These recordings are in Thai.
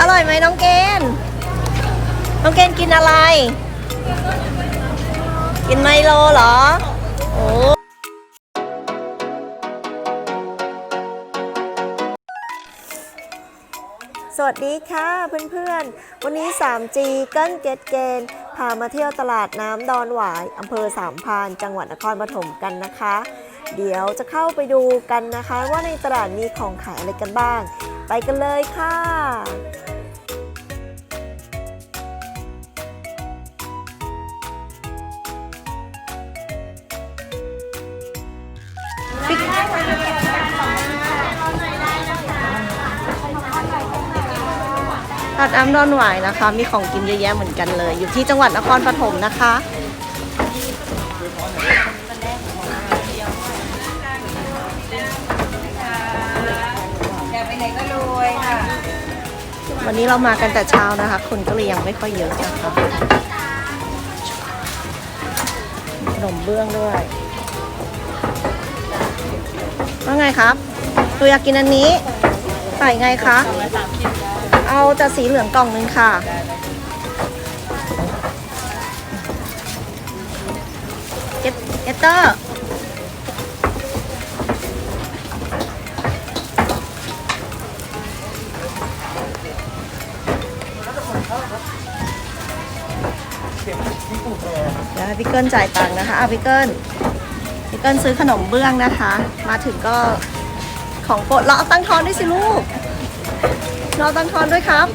อร่อยไหมน้องเกณฑ์น้องเกณฑ์กินอะไร กินไมโลเหรอ โอ้สวัสดีค่ะเพื่อนๆ วันนี้ 3G เกิ้ลเกตเกนพามาเที่ยวตลาดน้ำดอนหวายอำเภอสามพานจังหวัดนครปฐมกันนะคะ เดี๋ยวจะเข้าไปดูกันนะคะ ว่าในตลาดมีของขายอะไรกันบ้าง ไปกันเลยค่ะ ตลาดน้ำดอนหวายนะคะ มีของกินเยอะแยะเหมือนกันเลย อยู่ที่จังหวัดนครปฐมนะคะ อยากไปไหนก็รวยค่ะวันนี้เรามากันแต่เช้านะคะ คนก็เลยยังไม่ค่อยเยอะนะคะขนมเบื้องด้วย ว่าไงครับ ตัวอยากกินอันนี้ ใส่ไงคะ เอาแต่สีเหลืองกล่องนึงค่ะเอสเอเตอร์เดี๋ยวให้พี่เกิลจ่ายตังค์นะคะ อะพี่เกิลพี่เกิลซื้อขนมเบื้องนะคะ มาถึงก็ของโปรดเราเอาตังค์ทอนด้วยสิลูก ราเอาตังค์ทอนด้วยครับ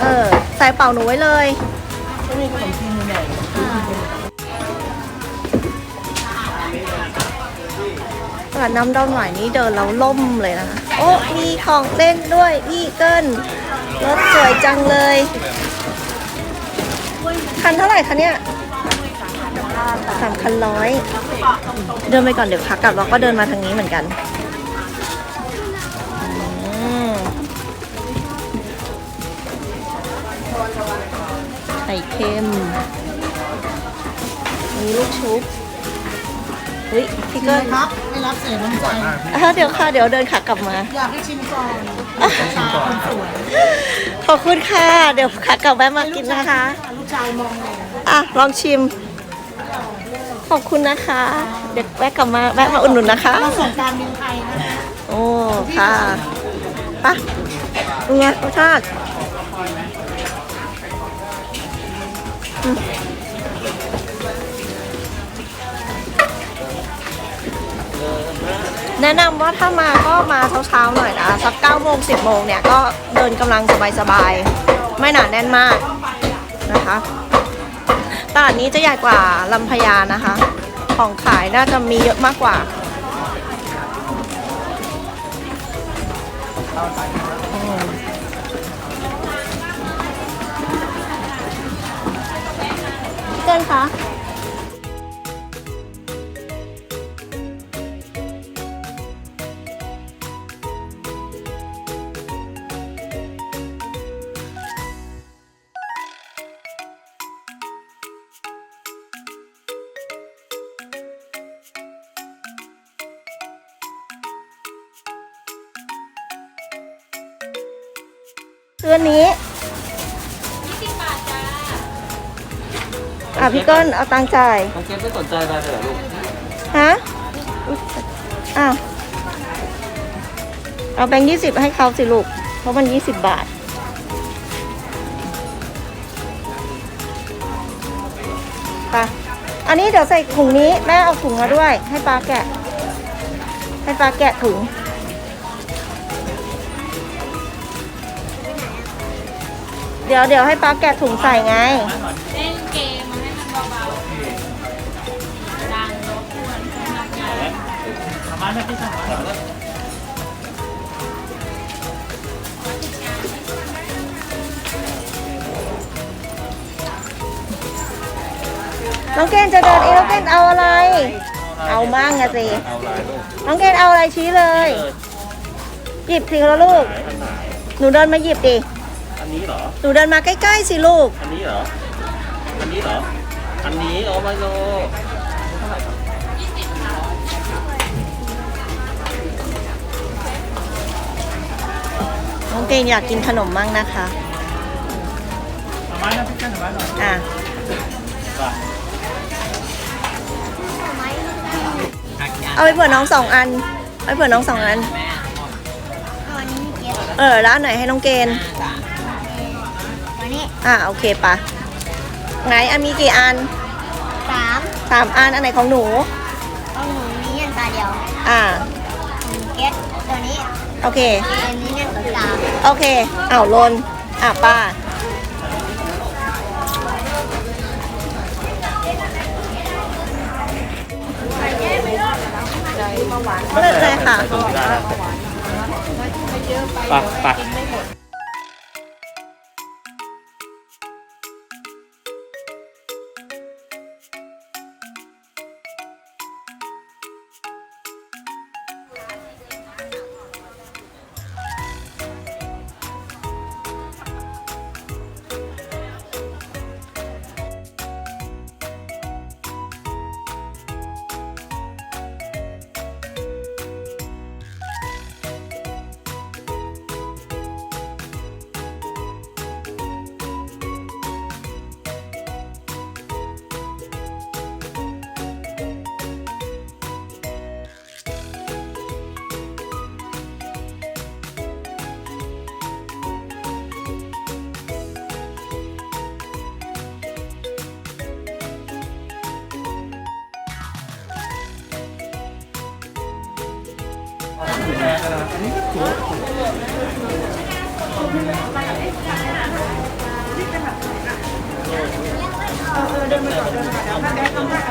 เออ ใส่เป่าหนูไว้เลยตลาดน้ำดอนหวายนี้เดินแล้วล่มเลยนะคะ โอ้ มีของเล่นด้วยพี่เกิ้ลรถสวยจังเลย คันเท่าไหร่คะเนี่ยสามคันร้อย เดินไปก่อนเดี๋ยวขากลับเราก็เดินมาทางนี้เหมือนกัน ข่เค็มมีลูกชุบเฮ้ยพี่เกิลครับ ไม่รับเสียน้ำใจ อะเดี๋ยวค่ะ เดี๋ยวเดินขากลับมา อยากให้ชิมก่อนชาคนสวยขอบคุณค่ะ เดี๋ยวขากลับแวะมากินนะคะ ลูกชายมองเลยอะ ลองชิม ขอบคุณนะคะ เดี๋ยวแวะกลับมาแวะมาอุดหนุนนะคะ เราส่งการบินไทยนะคะ โอ้ ค่ะไปะเป็นไงรสชาติ แนะนำว่าถ้ามาก็มาเช้าๆหน่อยนะ สัก9โมง10โมงเนี่ยก็เดินกำลังสบายๆ ไม่หนาแน่นมากนะคะตลาดนี้จะใหญ่กว่าลำพญานะคะ ของขายน่าจะมีเยอะมากกว่า เกิ อะพี่เกิ้ลเอาตังค์จ่ายน้องเกมไม่สนใจอะไรเลยเหรอลูกฮะอุ๊ยอ้าวเอาแบงค์ยี่สิบให้เขาสิลูก เพราะมันยี่สิบบาท ไปะอันนี้เดี๋ยวใส่ถุงนี้ แม่เอาถุงมาด้วย ให้ปลาแกะ ให้ปลาแกะถุง เดี๋ยวเดี๋ยวให้ปลาแกะถุงใส่ไง นะพี่สามารถน้องเกณฑ์จะเดินเองน้องเกณฑ์เอาอะไร เอามั่งอะสิ เอาลายลูกน้องเกณฑ์เอาอะไรชี้เลย หยิบสิแล้วลูกหนูเดินมาหยิบดิ อันนี้เหรอ หนูเดินมาใกล้ๆสิลูก อันนี้เหรอ อันนี้เหรอ อันนี้โอ้มาโล น้องเกณฑ์อยากกินขนมมั่งนะคะไม้นะพี่กันหน่อไม้หน่อยอะเอาไปเผื่อน้องสองอัน เอาไปเผื่อน้องสองอัน วันนี้มีเกียรติเออแล้วอันไหนให้น้องเกณฑ์วันนี้อะโอเคปะไงอันมีกี่อันสามสามอันอันไหนของหนู เอาหนูนี้ยันตาเดียว อ่าเกียรติตัวนี้ โอเคเกมนี้ยันตัวสามโอเคอ้าวลนอะป้า ไม่เป็นไรค่ะไปไป เดินมาจอดเดินมาเดินมาเดินมาทำมาก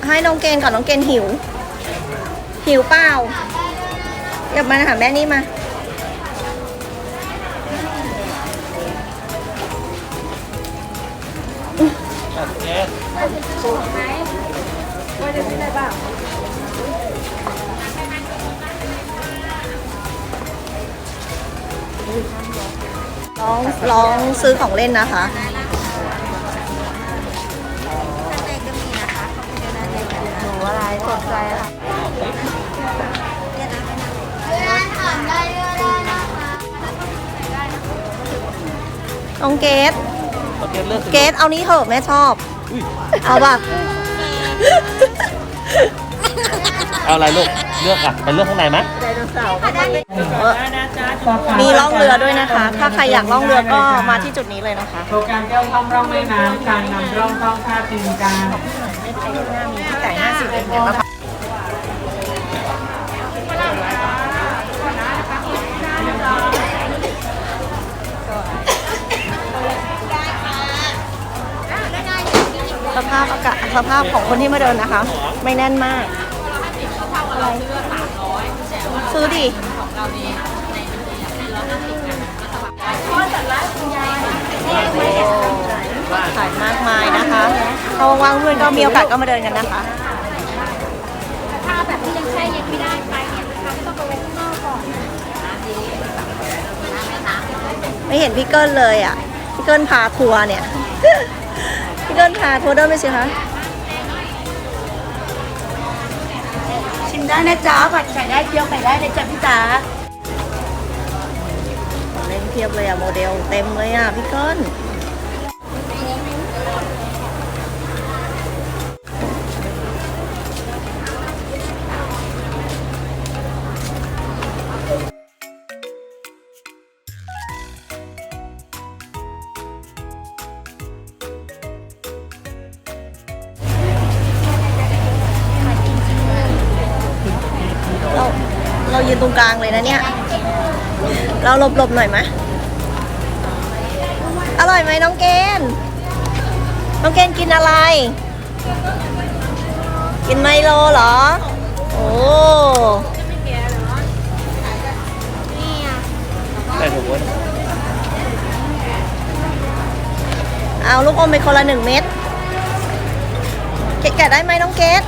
ทำให้น้องเกณฑ์ก่อนน้องเกณฑ์หิว หิวเปล่าเดี๋ยวมาหาแม่นี่มา ลองลองซื้อของเล่นนะคะ หนูอะไรสนใจค่ะ นถามได้ก็ได้นะคะน้องเกดเอาเกมเลือกสิเกดเอานี้เถอะแม่ชอบ อุ้ยเอาป่ะ เอาอะไรลูก เลือกอะไปเลือกข้างในไหมมีล่องเรือด้วยนะคะ ถ้าใครอยากล่องเรือก็มาที่จุดนี้เลยนะคะ โครงการแก้วท่องร่องแม่น้ำการนำร่องท่องท่าตีนกามีพี่ไก่ห้าสิบเองนะคะ สภาพอากาศสภาพของคนที่มาเดินนะคะ ไม่แน่นมากอะไรซื้อดิขายมากมายนะคะถ้าว่างเพื่อนก็มีโอกาสก็มาเดินกันนะคะถ้าแบบที่ยังใช้ยังไม่ได้ไปเนี่ยนะคะก็ต้องไปไว้ข้างนอกก่อนไม่เห็นพี่เกิลเลยอะพี่เกิลพาทัวร์เนี่ย พี่เกิ้ลพาทัวร์เดินไปสิคะชิมได้นะจ๊ะผัดไข่ได้เคี่ยวไข่ได้นะจ๊ะพี่จ๋าเล่นเทียบเลยอะโมเดลเต็มเลยอะพี่เกิ้ลเรายืนตรงกลางเลยนะเนี่ย เราหลบๆหน่อยไหมอร่อยไหมน้องเกณฑ์น้องเกณฑ์กินอะไร กินไมโลเหรอ โอ้ใส่ถุงไว้เอาลูกอมไปคนละหนึ่งเม็ด เกะแกะได้ไหมน้องเกด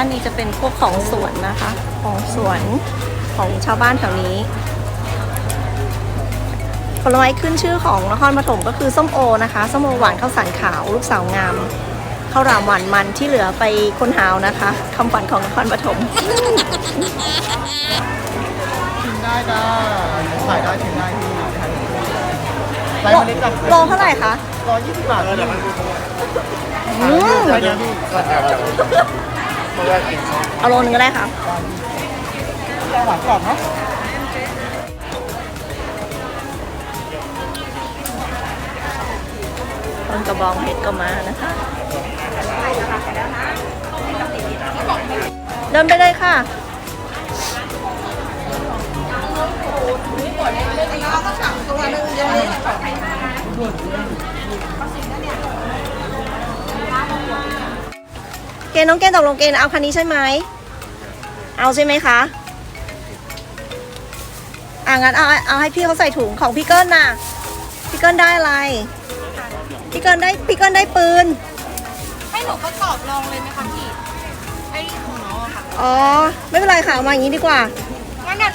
านนี้จะเป็นพวกของสวนนะคะ ของสวนของชาวบ้านแถวนี้ผลไม้ขึ้นชื่อของนครปฐมก็คือส้มโอนะคะส้มโอหวานข้าวสารขาว ลูกสาวงามข้าวหลามหวานมันที่เหลือไปคนหาวนะคะคำฝันของนครปฐมชิมได้จ้าขายได้ชิมได้ที่ไรโลวันนี้กับโลเท่าไหร่คะร้อยยี่สิบบาทเลยเดี๋ยวมันอืม ได้ยังพี่ก็จะแบบเมื่อกินเอาโลนึงก็ได้ค่ะหวานกรอบเนาะต้นกระบองเพชรก็มานะคะ เดินไปเลยค่ะเกณฑ์น้องเกณฑ์ตกลงเกณฑ์เอาคันนี้ใช่ไหม เอาใช่ไหมคะอ่างั้นเอาเอาให้พี่เขาใส่ถุงของพี่เกิ้ลน่ะ พี่เกิ้ลได้อะไร พี่เกิ้ลได้พี่เกิ้ลได้ปืน ให้หนูประกอบลองเลยไหมคะพี่ไอ้ของน้องอะค่ะอ๋อ ไม่เป็นไรค่ะเอามาอย่างนี้ดีกว่า งั้นน่ะ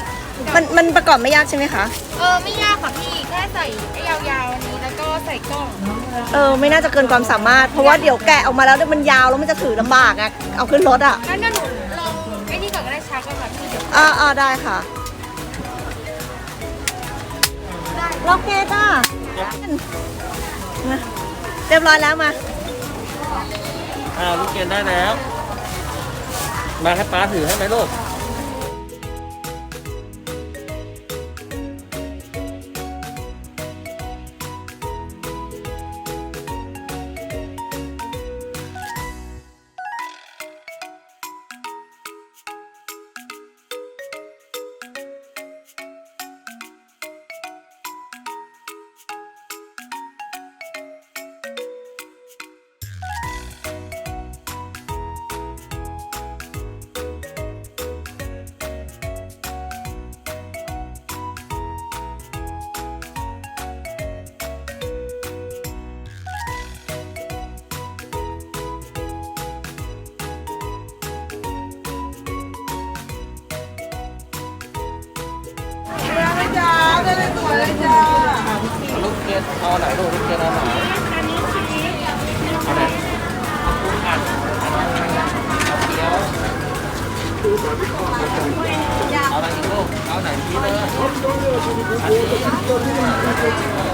มันมันประกอบไม่ยากใช่ไหมคะ เออไม่ยากค่ะพี่แค่ใส่ไอ้ยาวๆอันนี้แล้วก็ ใส่กล้อง เออไม่น่าจะเกินความสามารถ เพราะว่าเดี๋ยวแกะออกมาแล้วเดี๋ยวมันยาวแล้วมันจะถือลำบากอะเอาขึ้นรถอะงั้นน่ะหนูลองไอ้นี่ก่อนก็ได้ชักก่อนค่ะพี่เดี๋ยวอ่าอ่าได้ค่ะล็อกเกตอะมาเรียบร้อยแล้วมา อ่าลูกเกณฑ์ได้แล้ว มาให้ป้าถือให้ไหมลูก ลูกเกดเอาไหนลูกลูกเกดเอาไหนเอาไหนเอากุ้งอัดเอาเกี๊ยวเอาอะไรอีกลูกเอาไหนพี่เลยอันนี้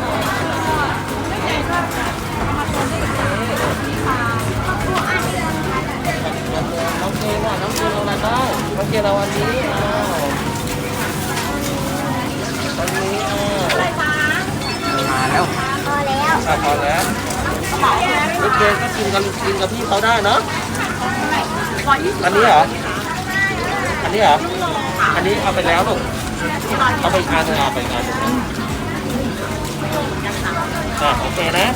พอแล้วโอเคก็กินกันกินกับพี่เขาได้เนาะอันนี้เหรอ อันนี้เหรอ อันนี้เอาไปแล้วลูก เอาไปอีกอันหนึงเอาไปอีกอันหนึงอะโอเคนะ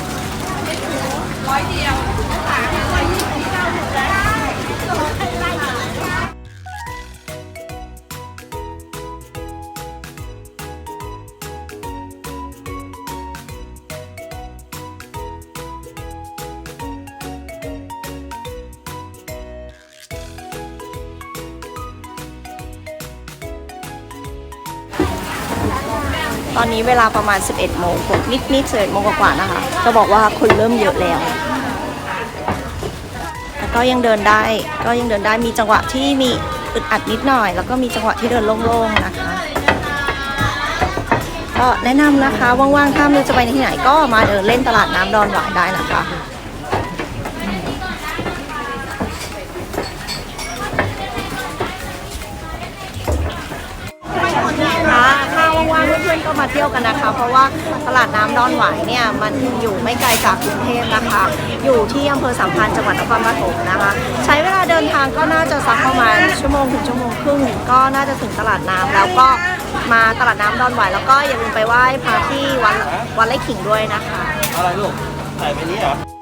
ตอนนี้เวลาประมาณ 11โมงนิดนิดๆ11โมงกว่าๆนะคะ จะบอกว่าคนเริ่มเยอะแล้วแต่ก็ยังเดินได้ก็ยังเดินได้มีจังหวะที่มีอึดอัดนิดหน่อย แล้วก็มีจังหวะที่เดินโล่งๆนะคะ ก็แนะนำนะคะว่างๆถ้าไม่รู้จะไปที่ไหนก็มาเดินเล่นตลาดน้ำดอนหวายได้นะคะ พื่อนๆก็มาเที่ยวกันนะคะ เพราะว่าตลาดน้ำดอนหวายเนี่ยมันอยู่ไม่ไกลจากกรุงเทพนะคะ อยู่ที่อำเภอสามพันจังหวัดนครปฐมนะคะ ใช้เวลาเดินทางก็น่าจะสักประมาณชั่วโมงถึงชั่วโมงครึ่งก็น่าจะถึงตลาดน้ำแล้วก็มาตลาดน้ำดอนหวายแล้วก็อย่าลืมไปไหว้พระที่วัดวัดไร่ขิงด้วยนะคะอาอะไรลูกใส่ไปนี้เหรอ